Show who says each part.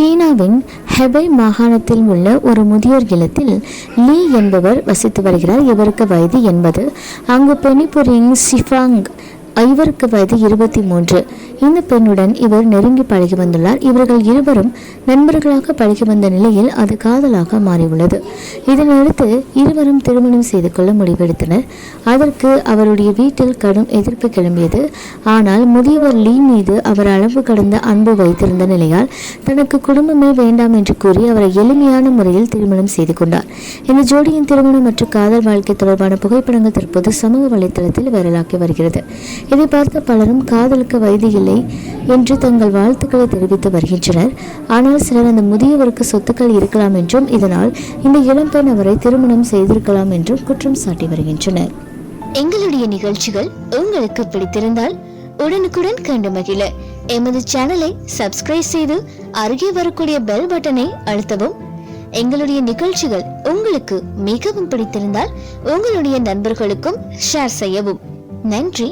Speaker 1: சீனாவின் ஹெபை மாகாணத்தில் உள்ள ஒரு முதியோர் இல்லத்தில் லீ என்பவர் வசித்து வருகிறார். இவருக்கு வயது என்பது அங்கு பெனிபுரிங் சிஃபாங் ஐவருக்கு வயது இருபத்தி மூன்று. இந்த பெண்ணுடன் இவர் நெருங்கி பழகி வந்துள்ளார். இவர்கள் இருவரும் நண்பர்களாக பழகி வந்த நிலையில் அது காதலாக மாறியுள்ளது. இதனையடுத்து இருவரும் திருமணம் செய்து கொள்ள முடிவெடுத்தனர். அதற்கு அவருடைய வீட்டில் கடும் எதிர்ப்பு கிளம்பியது. ஆனால் முதியவர் லீ மீது அவர் அளவு கடந்த அன்பு வைத்திருந்த நிலையால் தனக்கு குடும்பமே வேண்டாம் என்று கூறி அவரை எளிமையான முறையில் திருமணம் செய்து கொண்டார். இந்த ஜோடியின் திருமணம் மற்றும் காதல் வாழ்க்கை தொடர்பான புகைப்படங்கள் தற்போது சமூக வலைத்தளத்தில் வைரலாக்கி வருகிறது. இதை பார்த்த பலரும் காதலுக்கு வயது இல்லை என்று தங்கள் வாழ்த்துக்களை தெரிவித்து வருகின்றனர். ஆனால் சிலர் அந்த முதியவருக்கு சொத்துக்கள் இருக்கலாம் என்றும் இதனால் இந்த இளம்பெண் அவரை திருமணம் செய்திருக்கலாம் என்றும் குற்றம் சாட்டி வருகின்றனர். எங்களுடைய நிகழ்ச்சிகள் உங்களுக்கு பிடித்திருந்தால் உடனுக்குடன் கண்டு மகிழ. எமது சேனலை சப்ஸ்கிரைப் செய்து அருகே வரக்கூடிய பெல் பட்டனை அழுத்தவும். எங்களுடைய நிகழ்ச்சிகள் உங்களுக்கு மிகவும் பிடித்திருந்தால் உங்களுடைய நண்பர்களுக்கும் ஷேர் செய்யவும். நன்றி.